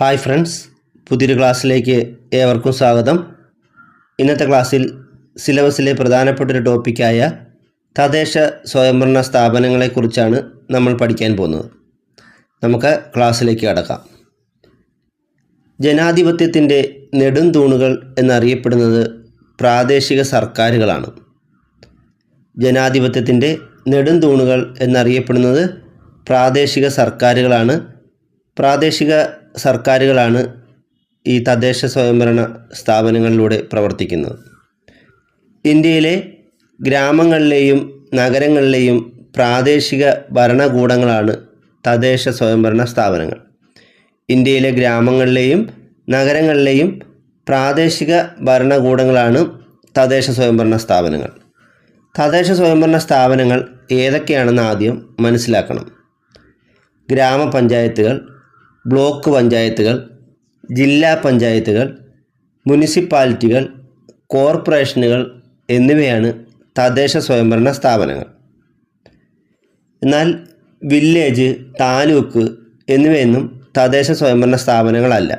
Hi friends പുതിയൊരു ക്ലാസ്സിലേക്ക് ഏവർക്കും സ്വാഗതം. ഇന്നത്തെ ക്ലാസ്സിൽ സിലബസിലെ പ്രധാനപ്പെട്ട ഒരു ടോപ്പിക്കായ തദ്ദേശ സ്വയംഭരണ സ്ഥാപനങ്ങളെക്കുറിച്ചാണ് നമ്മൾ പഠിക്കാൻ പോകുന്നത്. നമുക്ക് ക്ലാസ്സിലേക്ക് കടക്കാം. ജനാധിപത്യത്തിന്റെ നെടുംതൂണുകൾ എന്നറിയപ്പെടുന്നത് പ്രാദേശിക സർക്കാരുകളാണ്. ജനാധിപത്യത്തിന്റെ നെടുംതൂണുകൾ എന്നറിയപ്പെടുന്നത് പ്രാദേശിക സർക്കാരുകളാണ്. പ്രാദേശിക സർക്കാരുകളാണ് ഈ തദ്ദേശ സ്വയംഭരണ സ്ഥാപനങ്ങളിലൂടെ പ്രവർത്തിക്കുന്നത്. ഇന്ത്യയിലെ ഗ്രാമങ്ങളിലെയും നഗരങ്ങളിലെയും പ്രാദേശിക ഭരണകൂടങ്ങളാണ് തദ്ദേശ സ്വയംഭരണ സ്ഥാപനങ്ങൾ. ഇന്ത്യയിലെ ഗ്രാമങ്ങളിലെയും നഗരങ്ങളിലെയും പ്രാദേശിക ഭരണകൂടങ്ങളാണ് തദ്ദേശ സ്വയംഭരണ സ്ഥാപനങ്ങൾ. തദ്ദേശ സ്വയംഭരണ സ്ഥാപനങ്ങൾ ഏതൊക്കെയാണെന്ന് ആദ്യം മനസ്സിലാക്കണം. ഗ്രാമപഞ്ചായത്തുകൾ ബ്ലോക്ക് പഞ്ചായത്തുകൾ ജില്ലാ പഞ്ചായത്തുകൾ മുനിസിപ്പാലിറ്റികൾ കോർപ്പറേഷനുകൾ എന്നിവയാണ് തദ്ദേശ സ്വയംഭരണ സ്ഥാപനങ്ങൾ. എന്നാൽ വില്ലേജ് താലൂക്ക് എന്നിവയൊന്നും തദ്ദേശ സ്വയംഭരണ സ്ഥാപനങ്ങളല്ല.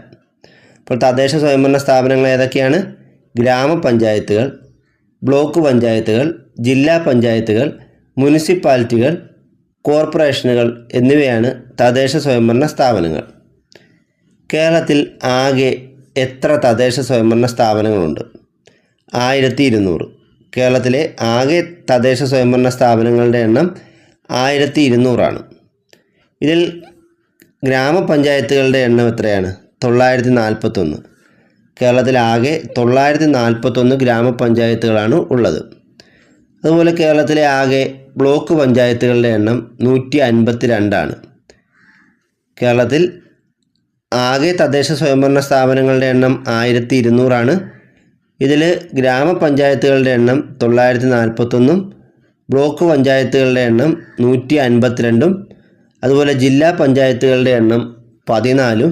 അപ്പോൾ തദ്ദേശ സ്വയംഭരണ സ്ഥാപനങ്ങൾ ഏതൊക്കെയാണ്? ഗ്രാമപഞ്ചായത്തുകൾ ബ്ലോക്ക് പഞ്ചായത്തുകൾ ജില്ലാ പഞ്ചായത്തുകൾ മുനിസിപ്പാലിറ്റികൾ കോർപ്പറേഷനുകൾ എന്നിവയാണ് തദ്ദേശ സ്വയംഭരണ സ്ഥാപനങ്ങൾ. കേരളത്തിൽ ആകെ എത്ര തദ്ദേശ സ്വയംഭരണ സ്ഥാപനങ്ങളുണ്ട്? ആയിരത്തി ഇരുന്നൂറ് കേരളത്തിലെ ആകെ തദ്ദേശ സ്വയംഭരണ സ്ഥാപനങ്ങളുടെ എണ്ണം ആയിരത്തി ഇരുന്നൂറാണ് ഇതിൽ ഗ്രാമപഞ്ചായത്തുകളുടെ എണ്ണം എത്രയാണ്? തൊള്ളായിരത്തി നാൽപ്പത്തൊന്ന് കേരളത്തിലാകെ തൊള്ളായിരത്തി നാൽപ്പത്തൊന്ന് ഗ്രാമപഞ്ചായത്തുകളാണ് ഉള്ളത്. അതുപോലെ കേരളത്തിലെ ആകെ ബ്ലോക്ക് പഞ്ചായത്തുകളുടെ എണ്ണം നൂറ്റി അൻപത്തി രണ്ടാണ് കേരളത്തിൽ ആകെ തദ്ദേശ സ്വയംഭരണ സ്ഥാപനങ്ങളുടെ എണ്ണം ആയിരത്തി ഇരുന്നൂറാണ് ഇതിൽ ഗ്രാമപഞ്ചായത്തുകളുടെ എണ്ണം തൊള്ളായിരത്തി നാൽപ്പത്തൊന്നും ബ്ലോക്ക് പഞ്ചായത്തുകളുടെ എണ്ണം നൂറ്റി അൻപത്തിരണ്ടും അതുപോലെ ജില്ലാ പഞ്ചായത്തുകളുടെ എണ്ണം പതിനാലും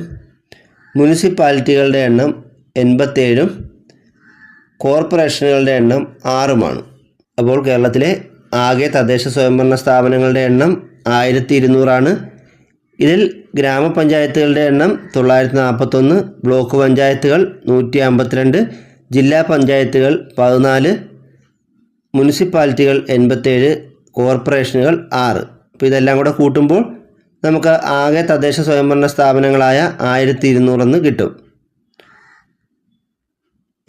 മുനിസിപ്പാലിറ്റികളുടെ എണ്ണം എൺപത്തേഴും കോർപ്പറേഷനുകളുടെ എണ്ണം ആറുമാണ്. അപ്പോൾ കേരളത്തിലെ ആകെ തദ്ദേശ സ്വയംഭരണ സ്ഥാപനങ്ങളുടെ എണ്ണം ആയിരത്തി ഇരുന്നൂറാണ് ഇതിൽ ഗ്രാമപഞ്ചായത്തുകളുടെ എണ്ണം തൊള്ളായിരത്തി നാൽപ്പത്തൊന്ന് ബ്ലോക്ക് പഞ്ചായത്തുകൾ നൂറ്റി അമ്പത്തിരണ്ട് ജില്ലാ പഞ്ചായത്തുകൾ പതിനാല് മുനിസിപ്പാലിറ്റികൾ എൺപത്തേഴ് കോർപ്പറേഷനുകൾ ആറ്. അപ്പോൾ ഇതെല്ലാം കൂടെ കൂട്ടുമ്പോൾ നമുക്ക് ആകെ തദ്ദേശ സ്വയംഭരണ സ്ഥാപനങ്ങളായ ആയിരത്തി ഇരുന്നൂറെന്ന് കിട്ടും.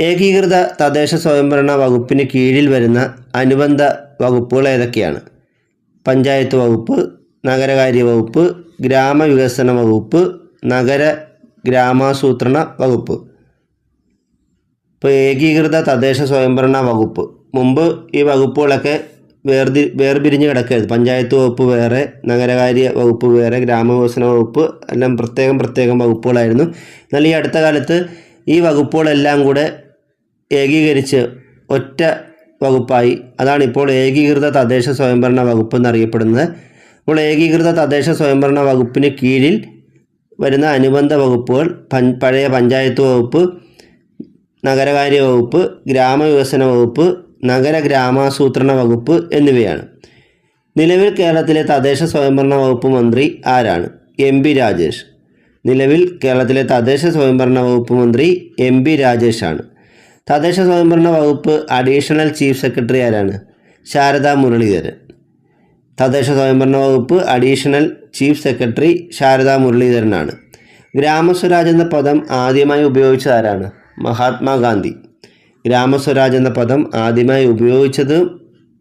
ഏകീകൃത തദ്ദേശ സ്വയംഭരണ വകുപ്പിന് കീഴിൽ വരുന്ന അനുബന്ധ വകുപ്പുകൾ ഏതൊക്കെയാണ്? പഞ്ചായത്ത് വകുപ്പ് നഗരകാര്യ വകുപ്പ് ഗ്രാമവികസന വകുപ്പ് നഗര ഗ്രാമാസൂത്രണ വകുപ്പ്. ഇപ്പോൾ ഏകീകൃത തദ്ദേശ സ്വയംഭരണ വകുപ്പ്. മുമ്പ് ഈ വകുപ്പുകളൊക്കെ വേർതി വേർപിരിഞ്ഞ് കിടക്കരുത് പഞ്ചായത്ത് വകുപ്പ് വേറെ നഗരകാര്യ വകുപ്പ് വേറെ ഗ്രാമവികസന വകുപ്പ് എല്ലാം പ്രത്യേകം പ്രത്യേകം വകുപ്പുകളായിരുന്നു. എന്നാൽ ഈ അടുത്ത കാലത്ത് ഈ വകുപ്പുകളെല്ലാം കൂടെ ഏകീകരിച്ച് ഒറ്റ വകുപ്പായി. അതാണ് ഇപ്പോൾ ഏകീകൃത തദ്ദേശ സ്വയംഭരണ വകുപ്പ് എന്നറിയപ്പെടുന്നത് അപ്പോൾ ഏകീകൃത തദ്ദേശ സ്വയംഭരണ വകുപ്പിന് കീഴിൽ വരുന്ന അനുബന്ധ വകുപ്പുകൾ പഴയ പഞ്ചായത്ത് വകുപ്പ് നഗരകാര്യ വകുപ്പ് ഗ്രാമവികസന വകുപ്പ് നഗര ഗ്രാമാസൂത്രണ വകുപ്പ് എന്നിവയാണ്. നിലവിൽ കേരളത്തിലെ തദ്ദേശ സ്വയംഭരണ വകുപ്പ് മന്ത്രി ആരാണ്? M P Rajesh. നിലവിൽ കേരളത്തിലെ തദ്ദേശ സ്വയംഭരണ വകുപ്പ് മന്ത്രി എം പി രാജേഷാണ്. തദ്ദേശ സ്വയംഭരണ വകുപ്പ് അഡീഷണൽ ചീഫ് സെക്രട്ടറി ആരാണ്? ശാരദാ മുരളീധരൻ. തദ്ദേശ സ്വയംഭരണ വകുപ്പ് അഡീഷണൽ ചീഫ് സെക്രട്ടറി ശാരദാ മുരളീധരനാണ്. ഗ്രാമസ്വരാജ് എന്ന പദം ആദ്യമായി ഉപയോഗിച്ചത് ആരാണ് മഹാത്മാഗാന്ധി. ഗ്രാമസ്വരാജ് എന്ന പദം ആദ്യമായി ഉപയോഗിച്ചത്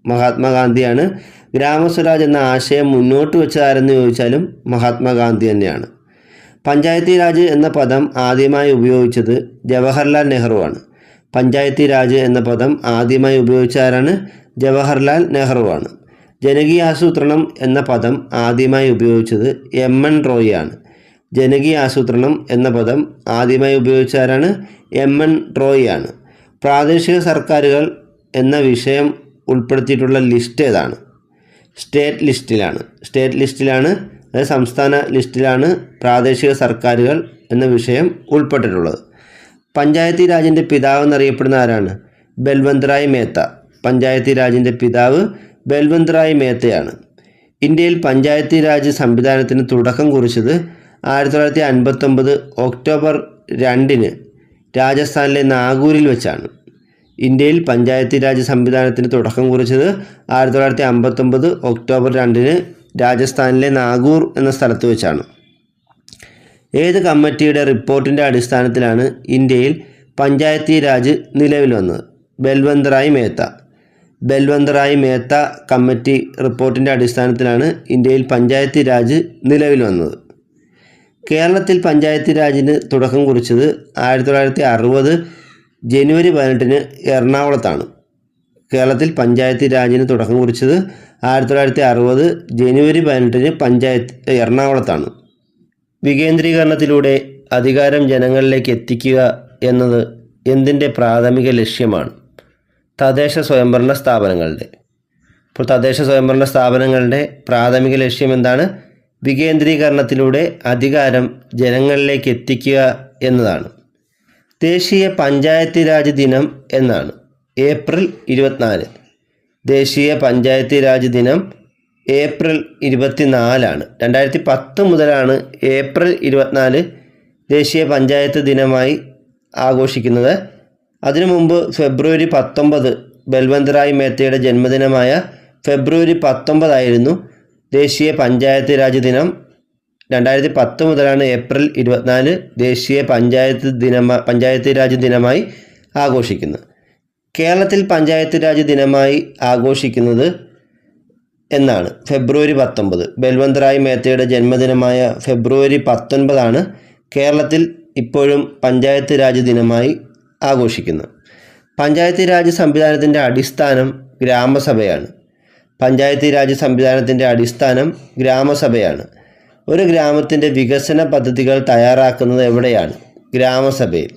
മഹാത്മാഗാന്ധിയാണ്. ഗ്രാമസ്വരാജ് എന്ന ആശയം മുന്നോട്ട് വെച്ചതാരെന്ന് ചോദിച്ചാലും മഹാത്മാഗാന്ധി തന്നെയാണ്. പഞ്ചായത്തി രാജ് എന്ന പദം ആദ്യമായി ഉപയോഗിച്ചത് ജവഹർലാൽ നെഹ്റുവാണ്. പഞ്ചായത്തി രാജ് എന്ന പദം ആദ്യമായി ഉപയോഗിച്ച ആരാണ് ജവഹർലാൽ നെഹ്റുവാണ്. ജനകീയാസൂത്രണം എന്ന പദം ആദ്യമായി ഉപയോഗിച്ചത് എം എൻ റോയിയാണ്. ജനകീയാസൂത്രണം എന്ന പദം ആദ്യമായി ഉപയോഗിച്ച ആരാണ്? എം എൻ റോയിയാണ്. പ്രാദേശിക സർക്കാരുകൾ എന്ന വിഷയം ഉൾപ്പെടുത്തിയിട്ടുള്ള ലിസ്റ്റ് ഏതാണ്? സ്റ്റേറ്റ് ലിസ്റ്റിലാണ്. സ്റ്റേറ്റ് ലിസ്റ്റിലാണ് അതായത് സംസ്ഥാന ലിസ്റ്റിലാണ് പ്രാദേശിക സർക്കാരുകൾ എന്ന വിഷയം ഉൾപ്പെട്ടിട്ടുള്ളത്. പഞ്ചായത്തി രാജിന്റെ പിതാവ് എന്നറിയപ്പെടുന്ന ആരാണ്? ബൽവന്ത് റായ് മേത്ത. പഞ്ചായത്തി രാജിന്റെ പിതാവ് ബൽവന്ത് റായ് മേത്തയാണ്. ഇന്ത്യയിൽ പഞ്ചായത്തി രാജ് സംവിധാനത്തിന് തുടക്കം കുറിച്ചത് ആയിരത്തി തൊള്ളായിരത്തി അൻപത്തൊമ്പത് ഒക്ടോബർ രണ്ടിന് രാജസ്ഥാനിലെ നാഗൂരിൽ വെച്ചാണ്. ഇന്ത്യയിൽ പഞ്ചായത്തി രാജ് സംവിധാനത്തിന് തുടക്കം കുറിച്ചത് ആയിരത്തി തൊള്ളായിരത്തി അമ്പത്തൊമ്പത് ഒക്ടോബർ രണ്ടിന് രാജസ്ഥാനിലെ നാഗൂർ എന്ന സ്ഥലത്ത് വെച്ചാണ്. ഏത് കമ്മിറ്റിയുടെ റിപ്പോർട്ടിന്റെ അടിസ്ഥാനത്തിലാണ് ഇന്ത്യയിൽ പഞ്ചായത്തി രാജ് നിലവിൽ വന്നത്? ബൽവന്ത് റായ് മേത്ത. ബൽവന്തറായി മേത്ത കമ്മിറ്റി റിപ്പോർട്ടിന്റെ അടിസ്ഥാനത്തിലാണ് ഇന്ത്യയിൽ പഞ്ചായത്ത് രാജ് നിലവിൽ വന്നത്. കേരളത്തിൽ പഞ്ചായത്ത് രാജിന് തുടക്കം കുറിച്ചത് ആയിരത്തി തൊള്ളായിരത്തി അറുപത് ജനുവരി പതിനെട്ടിന് എറണാകുളത്താണ്. കേരളത്തിൽ പഞ്ചായത്ത് രാജിന് തുടക്കം കുറിച്ചത് ആയിരത്തി തൊള്ളായിരത്തി അറുപത് ജനുവരി പതിനെട്ടിന് പഞ്ചായത്ത് എറണാകുളത്താണ്. വികേന്ദ്രീകരണത്തിലൂടെ അധികാരം ജനങ്ങളിലേക്ക് എത്തിക്കുക എന്നത് എന്തിന്റെ പ്രാഥമിക ലക്ഷ്യമാണ്? തദ്ദേശ സ്വയംഭരണ സ്ഥാപനങ്ങളുടെ. ഇപ്പോൾ തദ്ദേശ സ്വയംഭരണ സ്ഥാപനങ്ങളുടെ പ്രാഥമിക ലക്ഷ്യം എന്താണ്? വികേന്ദ്രീകരണത്തിലൂടെ അധികാരം ജനങ്ങളിലേക്ക് എത്തിക്കുക എന്നതാണ്. ദേശീയ പഞ്ചായത്ത് രാജ് ദിനം എന്നാണ്. ഏപ്രിൽ ഇരുപത്തിനാല്. ദേശീയ പഞ്ചായത്ത് രാജ് ദിനം ഏപ്രിൽ ഇരുപത്തിനാലാണ്. രണ്ടായിരത്തി പത്ത് മുതലാണ് ഏപ്രിൽ ഇരുപത്തിനാല് ദേശീയ പഞ്ചായത്ത് ദിനമായി ആഘോഷിക്കുന്നത്. അതിനു മുമ്പ് ഫെബ്രുവരി പത്തൊമ്പത് ബൽവന്തറായ് മേത്തയുടെ ജന്മദിനമായ ഫെബ്രുവരി പത്തൊമ്പതായിരുന്നു ദേശീയ പഞ്ചായത്ത് രാജ് ദിനം. രണ്ടായിരത്തി പത്ത് മുതലാണ് ഏപ്രിൽ ഇരുപത്തിനാല് ദേശീയ പഞ്ചായത്ത് ദിനമ പഞ്ചായത്ത് രാജ് ദിനമായി ആഘോഷിക്കുന്നത്. കേരളത്തിൽ പഞ്ചായത്ത് രാജ് ദിനമായി ആഘോഷിക്കുന്നത് എന്നാണ്. ഫെബ്രുവരി പത്തൊമ്പത് ബൽവന്ത് റായ് മേത്തയുടെ ജന്മദിനമായ ഫെബ്രുവരി പത്തൊൻപതാണ് കേരളത്തിൽ ഇപ്പോഴും പഞ്ചായത്ത് രാജ് ദിനമായി ആഘോഷിക്കുന്നത് പഞ്ചായത്ത് രാജ് സംവിധാനത്തിന്റെ അടിസ്ഥാനം ഗ്രാമസഭയാണ്. പഞ്ചായത്ത് രാജ് സംവിധാനത്തിന്റെ അടിസ്ഥാനം ഗ്രാമസഭയാണ്. ഒരു ഗ്രാമത്തിന്റെ വികസന പദ്ധതികൾ തയ്യാറാക്കുന്നത് എവിടെയാണ്? ഗ്രാമസഭയിൽ.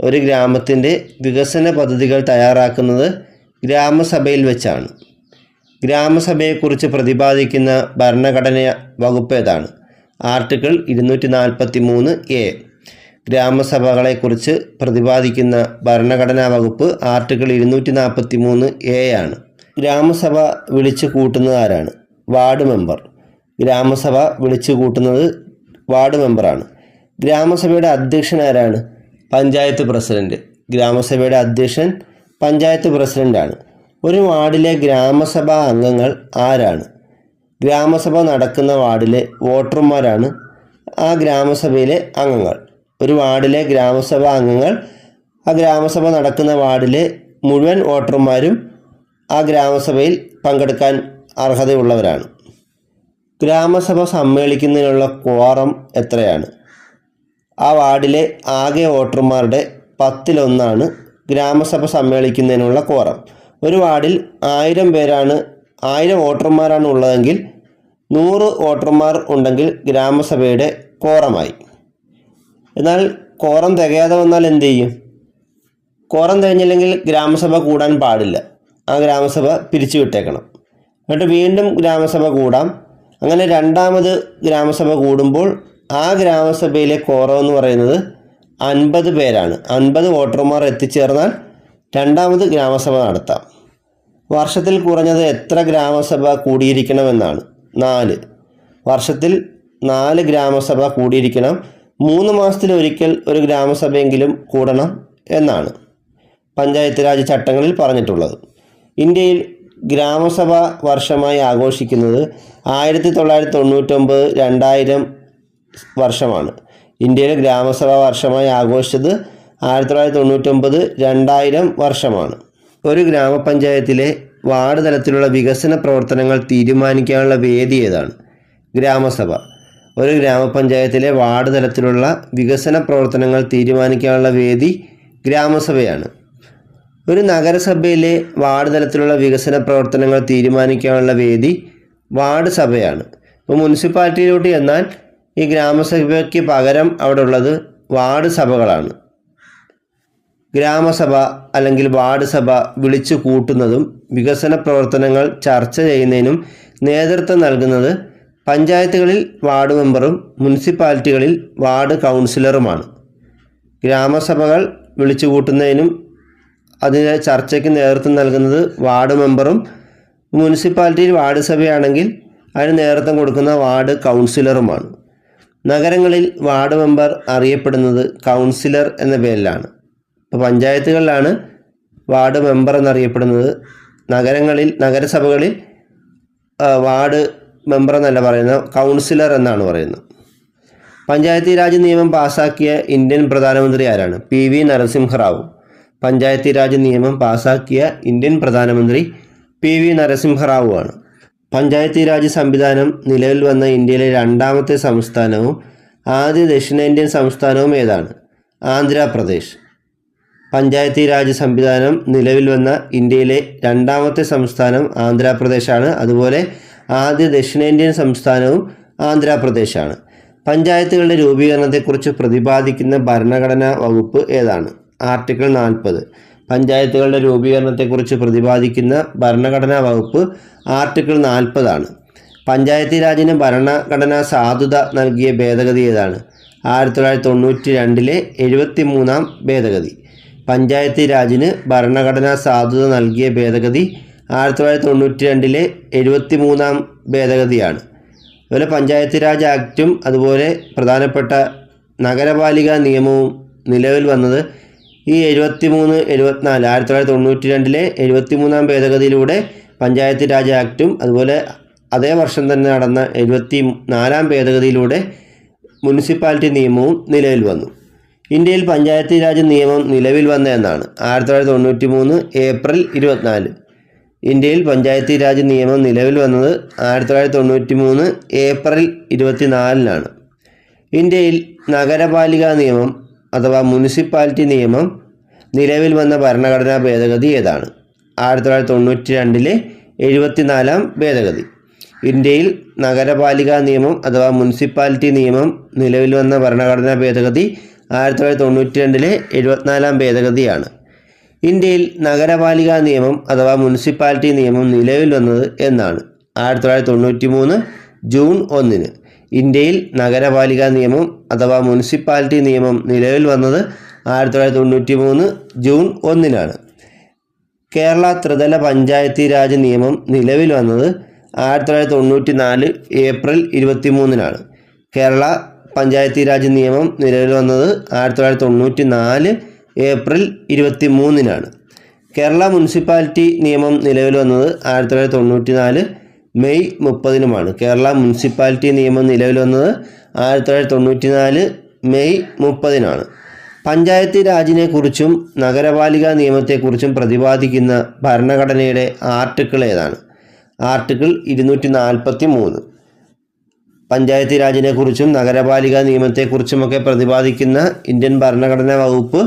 ഒരു ഗ്രാമത്തിന്റെ വികസന പദ്ധതികൾ തയ്യാറാക്കുന്നത് ഗ്രാമസഭയിൽ വെച്ചാണ്. ഗ്രാമസഭയെക്കുറിച്ച് പ്രതിപാദിക്കുന്ന ഭരണഘടന വകുപ്പ് ഏതാണ്? ആർട്ടിക്കിൾ ഇരുന്നൂറ്റി നാൽപ്പത്തി മൂന്ന് എ. ഗ്രാമസഭകളെക്കുറിച്ച് പ്രതിപാദിക്കുന്ന ഭരണഘടനാ വകുപ്പ് ആർട്ടിക്കിൾ ഇരുന്നൂറ്റി നാൽപ്പത്തി മൂന്ന് എ ആണ്. ഗ്രാമസഭ വിളിച്ചു കൂട്ടുന്നത് ആരാണ്? Ward member. ഗ്രാമസഭ വിളിച്ചു കൂട്ടുന്നത് വാർഡ് മെമ്പറാണ് ഗ്രാമസഭയുടെ അധ്യക്ഷൻ ആരാണ്? പഞ്ചായത്ത് പ്രസിഡന്റ്. ഗ്രാമസഭയുടെ അധ്യക്ഷൻ പഞ്ചായത്ത് പ്രസിഡന്റാണ് ഒരു വാർഡിലെ ഗ്രാമസഭാ അംഗങ്ങൾ ആരാണ്? ഗ്രാമസഭ നടക്കുന്ന വാർഡിലെ വോട്ടർമാരാണ് ആ ഗ്രാമസഭയിലെ അംഗങ്ങൾ. ഒരു വാർഡിലെ ഗ്രാമസഭാ അംഗങ്ങൾ ആ ഗ്രാമസഭ നടക്കുന്ന വാർഡിലെ മുഴുവൻ വോട്ടർമാരും ആ ഗ്രാമസഭയിൽ പങ്കെടുക്കാൻ അർഹതയുള്ളവരാണ്. ഗ്രാമസഭ സമ്മേളിക്കുന്നതിനുള്ള ക്വാറം എത്രയാണ്? ആ വാർഡിലെ ആകെ വോട്ടർമാരുടെ പത്തിലൊന്നാണ് ഗ്രാമസഭ സമ്മേളിക്കുന്നതിനുള്ള ക്വാറം ഒരു വാർഡിൽ ആയിരം പേരാണ് ആയിരം വോട്ടർമാരാണ് ഉള്ളതെങ്കിൽ നൂറ് വോട്ടർമാർ ഉണ്ടെങ്കിൽ ഗ്രാമസഭയുടെ കോറമായി എന്നാൽ കോറം തികയാതെ വന്നാൽ എന്ത് ചെയ്യും? കോറം തികഞ്ഞില്ലെങ്കിൽ ഗ്രാമസഭ കൂടാൻ പാടില്ല. ആ ഗ്രാമസഭ പിരിച്ചു വിട്ടേക്കണം. എന്നിട്ട് വീണ്ടും ഗ്രാമസഭ കൂടാം. അങ്ങനെ രണ്ടാമത് ഗ്രാമസഭ കൂടുമ്പോൾ ആ ഗ്രാമസഭയിലെ കോറം എന്ന് പറയുന്നത് അൻപത് പേരാണ്. അൻപത് വോട്ടർമാർ എത്തിച്ചേർന്നാൽ രണ്ടാമത് ഗ്രാമസഭ നടത്താം. വർഷത്തിൽ കുറഞ്ഞത് എത്ര ഗ്രാമസഭ കൂടിയിരിക്കണമെന്നാണ്? നാല്. വർഷത്തിൽ നാല് ഗ്രാമസഭ കൂടിയിരിക്കണം. മൂന്ന് മാസത്തിലൊരിക്കൽ ഒരു ഗ്രാമസഭയെങ്കിലും കൂടണം എന്നാണ് പഞ്ചായത്ത് രാജ് ചട്ടങ്ങളിൽ പറഞ്ഞിട്ടുള്ളത്. ഇന്ത്യയിൽ ഗ്രാമസഭ വർഷമായി ആഘോഷിക്കുന്നത് ആയിരത്തി തൊള്ളായിരത്തി തൊണ്ണൂറ്റൊമ്പത് രണ്ടായിരം വർഷമാണ്. ഇന്ത്യയിലെ ഗ്രാമസഭ വർഷമായി ആഘോഷിച്ചത് ആയിരത്തി തൊള്ളായിരത്തി തൊണ്ണൂറ്റൊമ്പത് രണ്ടായിരം വർഷമാണ്. ഒരു ഗ്രാമപഞ്ചായത്തിലെ വാർഡ് തലത്തിലുള്ള വികസന പ്രവർത്തനങ്ങൾ തീരുമാനിക്കാനുള്ള വേദി ഏതാണ്? ഗ്രാമസഭ. ഒരു ഗ്രാമപഞ്ചായത്തിലെ വാർഡ് തലത്തിലുള്ള വികസന പ്രവർത്തനങ്ങൾ തീരുമാനിക്കാനുള്ള വേദി ഗ്രാമസഭയാണ്. ഒരു നഗരസഭയിലെ വാർഡ് തലത്തിലുള്ള വികസന പ്രവർത്തനങ്ങൾ തീരുമാനിക്കാനുള്ള വേദി വാർഡ് സഭയാണ്. ഇപ്പോൾ മുനിസിപ്പാലിറ്റിയിലോട്ട് ചെന്നാൽ ഈ ഗ്രാമസഭയ്ക്ക് പകരം അവിടെ ഉള്ളത് വാർഡ് സഭകളാണ്. ഗ്രാമസഭ അല്ലെങ്കിൽ വാർഡ് സഭ വിളിച്ചു കൂട്ടുന്നതും വികസന പ്രവർത്തനങ്ങൾ ചർച്ച ചെയ്യുന്നതിനും നേതൃത്വം നൽകുന്നത് പഞ്ചായത്തുകളിൽ വാർഡ് മെമ്പറും മുനിസിപ്പാലിറ്റികളിൽ വാർഡ് കൗൺസിലറുമാണ്. ഗ്രാമസഭകൾ വിളിച്ചു കൂട്ടുന്നതിനും അതിന് ചർച്ചയ്ക്ക് നേതൃത്വം നൽകുന്നത് വാർഡ് മെമ്പറും മുനിസിപ്പാലിറ്റിയിൽ വാർഡ് സഭയാണെങ്കിൽ അതിന് നേതൃത്വം കൊടുക്കുന്ന വാർഡ് കൗൺസിലറുമാണ്. നഗരങ്ങളിൽ വാർഡ് മെമ്പർ അറിയപ്പെടുന്നത് കൗൺസിലർ എന്ന പേരിലാണ്. ഇപ്പോൾ പഞ്ചായത്തുകളിലാണ് വാർഡ് മെമ്പർ എന്നറിയപ്പെടുന്നത്. നഗരങ്ങളിൽ നഗരസഭകളിൽ വാർഡ് മെമ്പർ എന്നല്ല പറയുന്നത് കൗൺസിലർ എന്നാണ് പറയുന്നത്. പഞ്ചായത്തി രാജ് നിയമം പാസാക്കിയ ഇന്ത്യൻ പ്രധാനമന്ത്രി ആരാണ്? P V Narasimha Rao. പഞ്ചായത്തി രാജ് നിയമം പാസാക്കിയ ഇന്ത്യൻ പ്രധാനമന്ത്രി പി വി നരസിംഹറാവു ആണ്. പഞ്ചായത്തി രാജ് സംവിധാനം നിലവിൽ വന്ന ഇന്ത്യയിലെ രണ്ടാമത്തെ സംസ്ഥാനവും ആദ്യ ദക്ഷിണേന്ത്യൻ സംസ്ഥാനവും ഏതാണ്? ആന്ധ്രാപ്രദേശ്. പഞ്ചായത്തി രാജ് സംവിധാനം നിലവിൽ വന്ന ഇന്ത്യയിലെ രണ്ടാമത്തെ സംസ്ഥാനം ആന്ധ്രാപ്രദേശാണ്. അതുപോലെ ആദ്യ ദക്ഷിണേന്ത്യൻ സംസ്ഥാനവും ആന്ധ്രാപ്രദേശാണ്. പഞ്ചായത്തുകളുടെ രൂപീകരണത്തെക്കുറിച്ച് പ്രതിപാദിക്കുന്ന ഭരണഘടനാ വകുപ്പ് ഏതാണ്? ആർട്ടിക്കിൾ നാൽപ്പത്. പഞ്ചായത്തുകളുടെ രൂപീകരണത്തെക്കുറിച്ച് പ്രതിപാദിക്കുന്ന ഭരണഘടനാ വകുപ്പ് ആർട്ടിക്കിൾ നാൽപ്പതാണ്. പഞ്ചായത്തി രാജിന് ഭരണഘടനാ സാധുത നൽകിയ ഭേദഗതി ഏതാണ്? ആയിരത്തി തൊള്ളായിരത്തി തൊണ്ണൂറ്റി രണ്ടിലെ എഴുപത്തി മൂന്നാം ഭേദഗതി. പഞ്ചായത്തി രാജിന് ഭരണഘടനാ സാധുത നൽകിയ ഭേദഗതി ആയിരത്തി തൊള്ളായിരത്തി തൊണ്ണൂറ്റി രണ്ടിലെ എഴുപത്തി മൂന്നാം ഭേദഗതിയാണ്. അതുപോലെ പഞ്ചായത്ത് രാജ് ആക്റ്റും അതുപോലെ പ്രധാനപ്പെട്ട നഗരപാലിക നിയമവും നിലവിൽ വന്നത് ഈ എഴുപത്തി മൂന്ന് എഴുപത്തിനാല് ആയിരത്തി തൊള്ളായിരത്തി തൊണ്ണൂറ്റി രണ്ടിലെ എഴുപത്തി മൂന്നാം ഭേദഗതിയിലൂടെ പഞ്ചായത്ത് രാജ് ആക്റ്റും അതുപോലെ അതേ വർഷം തന്നെ നടന്ന എഴുപത്തി നാലാം ഭേദഗതിയിലൂടെ മുനിസിപ്പാലിറ്റി നിയമവും നിലവിൽ വന്നു. ഇന്ത്യയിൽ പഞ്ചായത്ത് രാജ് നിയമം നിലവിൽ വന്ന എന്നാണ് ആയിരത്തി തൊള്ളായിരത്തി തൊണ്ണൂറ്റി മൂന്ന് ഏപ്രിൽ ഇരുപത്തിനാല്. ഇന്ത്യയിൽ പഞ്ചായത്തി രാജ് നിയമം നിലവിൽ വന്നത് ആയിരത്തി തൊള്ളായിരത്തി തൊണ്ണൂറ്റി മൂന്ന് ഏപ്രിൽ ഇരുപത്തിനാലിനാണ്. ഇന്ത്യയിൽ നഗരപാലിക നിയമം അഥവാ മുനിസിപ്പാലിറ്റി നിയമം നിലവിൽ വന്ന ഭരണഘടനാ ഭേദഗതി ഏതാണ്? ആയിരത്തി തൊള്ളായിരത്തി തൊണ്ണൂറ്റി രണ്ടിലെ എഴുപത്തിനാലാം ഭേദഗതി. ഇന്ത്യയിൽ നഗരപാലിക നിയമം അഥവാ മുനിസിപ്പാലിറ്റി നിയമം നിലവിൽ വന്ന ഭരണഘടനാ ഭേദഗതി ആയിരത്തി തൊള്ളായിരത്തി തൊണ്ണൂറ്റി രണ്ടിലെ എഴുപത്തിനാലാം ഭേദഗതിയാണ്. ഇന്ത്യയിൽ നഗരപാലിക നിയമം അഥവാ മുനിസിപ്പാലിറ്റി നിയമം നിലവിൽ വന്നത് എന്നാണ്. ആയിരത്തി തൊള്ളായിരത്തി തൊണ്ണൂറ്റി മൂന്ന് ജൂൺ ഒന്നിന് ഇന്ത്യയിൽ നഗരപാലിക നിയമം അഥവാ മുനിസിപ്പാലിറ്റി നിയമം നിലവിൽ വന്നത് ആയിരത്തി തൊള്ളായിരത്തി തൊണ്ണൂറ്റി മൂന്ന് ജൂൺ ഒന്നിനാണ്. കേരള ത്രിതല പഞ്ചായത്തി രാജ് നിയമം നിലവിൽ വന്നത് ആയിരത്തി തൊള്ളായിരത്തി തൊണ്ണൂറ്റി നാല് ഏപ്രിൽ ഇരുപത്തി മൂന്നിനാണ് കേരള പഞ്ചായത്തി രാജ് നിയമം നിലവിൽ വന്നത് ആയിരത്തി തൊള്ളായിരത്തി തൊണ്ണൂറ്റി നാല് ഏപ്രിൽ ഇരുപത്തി മൂന്നിനാണ് കേരള മുനിസിപ്പാലിറ്റി നിയമം നിലവിൽ വന്നത് ആയിരത്തി തൊള്ളായിരത്തി തൊണ്ണൂറ്റി നാല് മെയ് മുപ്പതിനുമാണ്. കേരള മുനിസിപ്പാലിറ്റി നിയമം നിലവിൽ വന്നത് ആയിരത്തി തൊള്ളായിരത്തി തൊണ്ണൂറ്റി നാല് മെയ് മുപ്പതിനാണ്. പഞ്ചായത്ത് രാജിനെക്കുറിച്ചും നഗരപാലിക നിയമത്തെക്കുറിച്ചും പ്രതിപാദിക്കുന്ന ഭരണഘടനയുടെ ആർട്ടിക്കിൾ ഏതാണ്? ആർട്ടിക്കിൾ ഇരുന്നൂറ്റി നാൽപ്പത്തി മൂന്ന് പഞ്ചായത്ത് രാജിനെക്കുറിച്ചും നഗരപാലിക നിയമത്തെക്കുറിച്ചുമൊക്കെ പ്രതിപാദിക്കുന്ന ഇന്ത്യൻ ഭരണഘടനാ വകുപ്പ്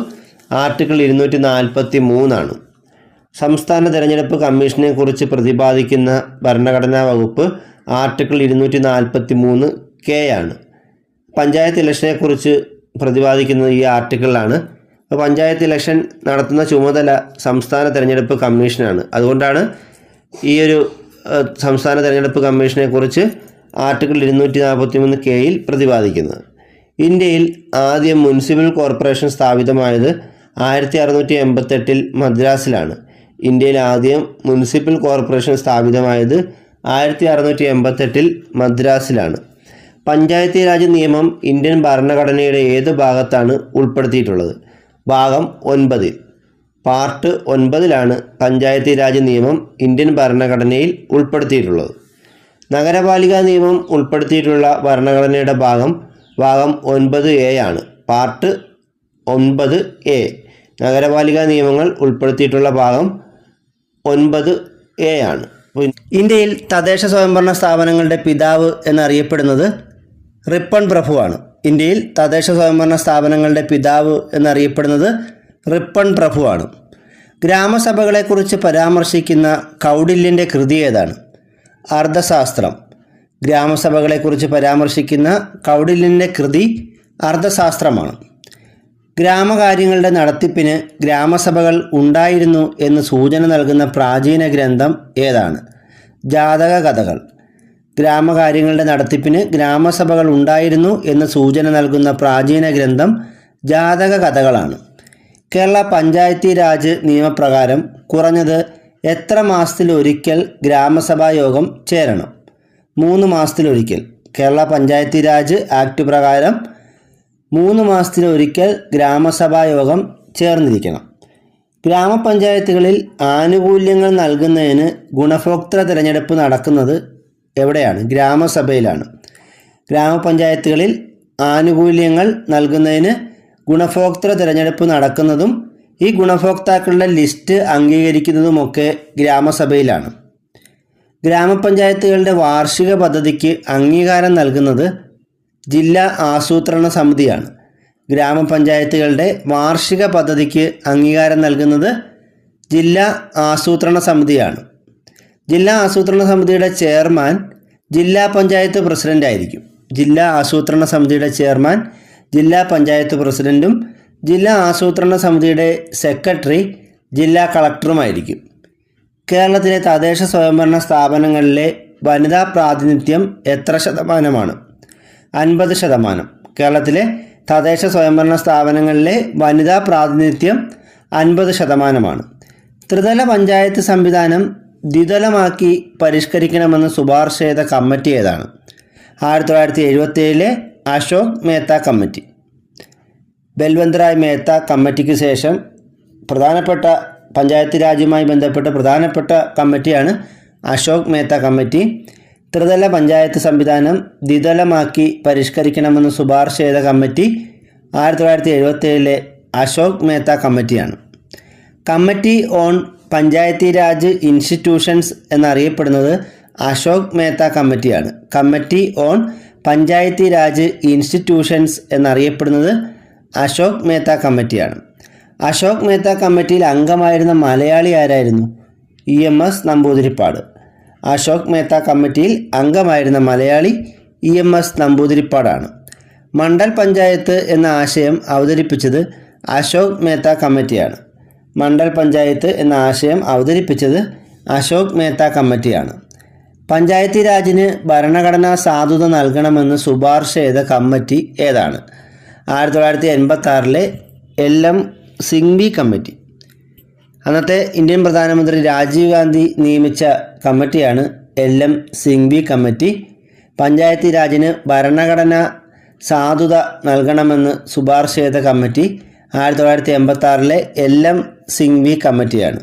ആർട്ടിക്കിൾ ഇരുന്നൂറ്റി നാൽപ്പത്തി മൂന്നാണ് സംസ്ഥാന തെരഞ്ഞെടുപ്പ് കമ്മീഷനെ കുറിച്ച് പ്രതിപാദിക്കുന്ന ഭരണഘടനാ വകുപ്പ് ആർട്ടിക്കിൾ ഇരുന്നൂറ്റി നാൽപ്പത്തി മൂന്ന് കെ ആണ്. പഞ്ചായത്ത് ഇലക്ഷനെക്കുറിച്ച് പ്രതിപാദിക്കുന്നത് ഈ ആർട്ടിക്കിളിലാണ്. അപ്പോൾ പഞ്ചായത്ത് ഇലക്ഷൻ നടത്തുന്ന ചുമതല സംസ്ഥാന തെരഞ്ഞെടുപ്പ് കമ്മീഷനാണ്. അതുകൊണ്ടാണ് ഈ ഒരു സംസ്ഥാന തെരഞ്ഞെടുപ്പ് കമ്മീഷനെ കുറിച്ച് ആർട്ടിക്കിൾ ഇരുന്നൂറ്റി നാൽപ്പത്തി മൂന്ന് കെയിൽ പ്രതിപാദിക്കുന്നത്. ഇന്ത്യയിൽ ആദ്യം മുനിസിപ്പൽ കോർപ്പറേഷൻ സ്ഥാപിതമായത് ആയിരത്തി അറുന്നൂറ്റി എൺപത്തെട്ടിൽ മദ്രാസിലാണ്. ഇന്ത്യയിൽ ആദ്യം മുനിസിപ്പൽ കോർപ്പറേഷൻ സ്ഥാപിതമായത് ആയിരത്തി അറുന്നൂറ്റി എൺപത്തെട്ടിൽ മദ്രാസിലാണ്. പഞ്ചായത്തി രാജ് നിയമം ഇന്ത്യൻ ഭരണഘടനയുടെ ഏത് ഭാഗത്താണ് ഉൾപ്പെടുത്തിയിട്ടുള്ളത്? ഭാഗം ഒൻപതിൽ. പാർട്ട് ഒൻപതിലാണ് പഞ്ചായത്തി രാജ് നിയമം ഇന്ത്യൻ ഭരണഘടനയിൽ ഉൾപ്പെടുത്തിയിട്ടുള്ളത്. നഗരപാലിക നിയമം ഉൾപ്പെടുത്തിയിട്ടുള്ള ഭരണഘടനയുടെ ഭാഗം ഭാഗം ഒൻപത് എ ആണ്. പാർട്ട് ഒൻപത് എ. നഗരപാലിക നിയമങ്ങൾ ഉൾപ്പെടുത്തിയിട്ടുള്ള ഭാഗം ഒൻപത് എ ആണ്. ഇന്ത്യയിൽ തദ്ദേശ സ്വയംഭരണ സ്ഥാപനങ്ങളുടെ പിതാവ് എന്നറിയപ്പെടുന്നത് റിപ്പൺ പ്രഭുവാണ് ഇന്ത്യയിൽ തദ്ദേശ സ്വയംഭരണ സ്ഥാപനങ്ങളുടെ പിതാവ് എന്നറിയപ്പെടുന്നത് റിപ്പൺ പ്രഭുവാണ് ഗ്രാമസഭകളെക്കുറിച്ച് പരാമർശിക്കുന്ന കൗടില്യന്റെ കൃതി ഏതാണ്? അർദ്ധശാസ്ത്രം. ഗ്രാമസഭകളെക്കുറിച്ച് പരാമർശിക്കുന്ന കൗടില്യന്റെ കൃതി അർദ്ധശാസ്ത്രമാണ്. ഗ്രാമകാര്യങ്ങളുടെ നടത്തിപ്പിന് ഗ്രാമസഭകൾ ഉണ്ടായിരുന്നു എന്ന് സൂചന നൽകുന്ന പ്രാചീന ഗ്രന്ഥം ഏതാണ്? ജാതക കഥകൾ. ഗ്രാമകാര്യങ്ങളുടെ നടത്തിപ്പിന് ഗ്രാമസഭകൾ ഉണ്ടായിരുന്നു എന്ന് സൂചന നൽകുന്ന പ്രാചീന ഗ്രന്ഥം ജാതക കഥകളാണ്. കേരള പഞ്ചായത്തി രാജ് നിയമപ്രകാരം കുറഞ്ഞത് എത്ര മാസത്തിലൊരിക്കൽ ഗ്രാമസഭാ യോഗം ചേരണം? മൂന്ന് മാസത്തിലൊരിക്കൽ. കേരള പഞ്ചായത്തി രാജ് ആക്ട് പ്രകാരം മൂന്ന് മാസത്തിനൊരിക്കൽ ഗ്രാമസഭാ യോഗം ചേർന്നിരിക്കണം. ഗ്രാമപഞ്ചായത്തുകളിൽ ആനുകൂല്യങ്ങൾ നൽകുന്നതിന് ഗുണഭോക്തൃ തിരഞ്ഞെടുപ്പ് നടക്കുന്നത് എവിടെയാണ്? ഗ്രാമസഭയിലാണ്. ഗ്രാമപഞ്ചായത്തുകളിൽ ആനുകൂല്യങ്ങൾ നൽകുന്നതിന് ഗുണഭോക്തൃ തിരഞ്ഞെടുപ്പ് നടക്കുന്നതും ഈ ഗുണഭോക്താക്കളുടെ ലിസ്റ്റ് അംഗീകരിക്കുന്നതുമൊക്കെ ഗ്രാമസഭയിലാണ്. ഗ്രാമപഞ്ചായത്തുകളുടെ വാർഷിക പദ്ധതിക്ക് അംഗീകാരം നൽകുന്നത് ജില്ലാ ആസൂത്രണ സമിതിയാണ്. ഗ്രാമപഞ്ചായത്തുകളുടെ വാർഷിക പദ്ധതിക്ക് അംഗീകാരം നൽകുന്നത് ജില്ലാ ആസൂത്രണ സമിതിയാണ്. ജില്ലാ ആസൂത്രണ സമിതിയുടെ ചെയർമാൻ ജില്ലാ പഞ്ചായത്ത് പ്രസിഡന്റ് ആയിരിക്കും. ജില്ലാ ആസൂത്രണ സമിതിയുടെ ചെയർമാൻ ജില്ലാ പഞ്ചായത്ത് പ്രസിഡന്റും ജില്ലാ ആസൂത്രണ സമിതിയുടെ സെക്രട്ടറി ജില്ലാ കളക്ടറുമായിരിക്കും. കേരളത്തിലെ തദ്ദേശ സ്വയംഭരണ സ്ഥാപനങ്ങളിലെ വനിതാ പ്രാതിനിധ്യം എത്ര ശതമാനമാണ്? അൻപത് ശതമാനം. കേരളത്തിലെ തദ്ദേശ സ്വയംഭരണ സ്ഥാപനങ്ങളിലെ വനിതാ പ്രാതിനിധ്യം അൻപത് ശതമാനമാണ്. ത്രിതല പഞ്ചായത്ത് സംവിധാനം ദ്വിതലമാക്കി പരിഷ്കരിക്കണമെന്ന് ശുപാർശ ചെയ്ത കമ്മിറ്റി ഏതാണ്? ആയിരത്തി തൊള്ളായിരത്തി എഴുപത്തി ഏഴിലെ അശോക് മേത്ത കമ്മിറ്റി. ബൽവന്ത് മേത്ത കമ്മിറ്റിക്ക് ശേഷം പ്രധാനപ്പെട്ട പഞ്ചായത്ത് രാജുമായി ബന്ധപ്പെട്ട പ്രധാനപ്പെട്ട കമ്മിറ്റിയാണ് അശോക് മേത്ത കമ്മിറ്റി. ത്രിതല പഞ്ചായത്ത് സംവിധാനം ദ്വിതലമാക്കി പരിഷ്കരിക്കണമെന്ന് ശുപാർശ ചെയ്ത കമ്മിറ്റി ആയിരത്തി തൊള്ളായിരത്തി എഴുപത്തി ഏഴിലെ അശോക് മേത്ത കമ്മിറ്റിയാണ്. Committee on Panchayati Raj institutions എന്നറിയപ്പെടുന്നത് അശോക് മേത്ത കമ്മിറ്റിയാണ്. Committee on Panchayati Raj institutions എന്നറിയപ്പെടുന്നത് അശോക് മേത്ത കമ്മിറ്റിയാണ്. അശോക് മേത്ത കമ്മിറ്റിയിൽ അംഗമായിരുന്ന മലയാളി ആരായിരുന്നു? E M S Namboodiripad. Ashok Mehta കമ്മിറ്റിയിൽ അംഗമായിരുന്ന മലയാളി ഇ എം എസ് നമ്പൂതിരിപ്പാടാണ്. മണ്ഡൽ പഞ്ചായത്ത് എന്ന ആശയം അവതരിപ്പിച്ചത് അശോക് മേത്ത കമ്മിറ്റിയാണ്. മണ്ഡൽ പഞ്ചായത്ത് എന്ന ആശയം അവതരിപ്പിച്ചത് അശോക് മേത്ത കമ്മിറ്റിയാണ്. പഞ്ചായത്തി രാജിന് ഭരണഘടനാ സാധുത നൽകണമെന്ന് ശുപാർശ ചെയ്ത കമ്മിറ്റി ഏതാണ്? ആയിരത്തി തൊള്ളായിരത്തി എൺപത്തി ആറിലെ എൽ എം സിംഗ്വി കമ്മിറ്റി. അന്നത്തെ ഇന്ത്യൻ പ്രധാനമന്ത്രി രാജീവ് ഗാന്ധി നിയമിച്ച കമ്മിറ്റിയാണ് L M Singhvi committee. Panchayati രാജിന് ഭരണഘടന സാധുത നൽകണമെന്ന് ശുപാർശ ചെയ്ത കമ്മിറ്റി ആയിരത്തി തൊള്ളായിരത്തി എൺപത്തി ആറിലെ എൽ എം സിംഗ്വി കമ്മിറ്റിയാണ്.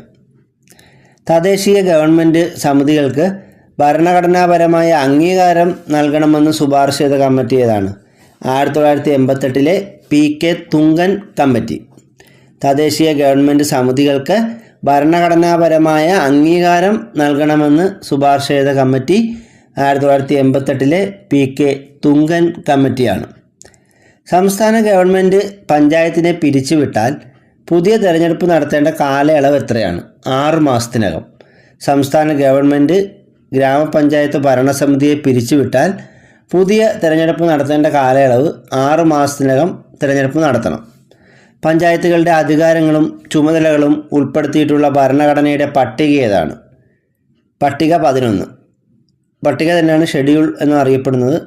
തദ്ദേശീയ ഗവൺമെന്റ് സമിതികൾക്ക് ഭരണഘടനാപരമായ അംഗീകാരം നൽകണമെന്ന് ശുപാർശ ചെയ്ത കമ്മിറ്റി ഏതാണ്? ആയിരത്തി തൊള്ളായിരത്തി എൺപത്തെട്ടിലെ പി കെ തുങ്കൻ കമ്മിറ്റി. തദ്ദേശീയ ഗവൺമെന്റ് സമിതികൾക്ക് ഭരണഘടനാപരമായ അംഗീകാരം നൽകണമെന്ന് ശുപാർശ ചെയ്ത കമ്മിറ്റി ആയിരത്തി തൊള്ളായിരത്തി എൺപത്തെട്ടിലെ പി കെ തുങ്കൻ കമ്മിറ്റിയാണ്. സംസ്ഥാന ഗവൺമെന്റ് പഞ്ചായത്തിനെ പിരിച്ചുവിട്ടാൽ പുതിയ തെരഞ്ഞെടുപ്പ് നടത്തേണ്ട കാലയളവ് എത്രയാണ്? ആറ് മാസത്തിനകം. സംസ്ഥാന ഗവൺമെന്റ് ഗ്രാമപഞ്ചായത്ത് ഭരണസമിതിയെ പിരിച്ചുവിട്ടാൽ പുതിയ തിരഞ്ഞെടുപ്പ് നടത്തേണ്ട കാലയളവ് ആറ് മാസത്തിനകം തിരഞ്ഞെടുപ്പ് നടത്തണം. പഞ്ചായത്തുകളുടെ അധികാരങ്ങളും ചുമതലകളും ഉൾപ്പെടുത്തിയിട്ടുള്ള ഭരണഘടനയുടെ പട്ടിക ഏതാണ്? പട്ടിക പതിനൊന്ന്. പട്ടിക തന്നെയാണ് ഷെഡ്യൂൾ എന്ന് അറിയപ്പെടുന്നത്.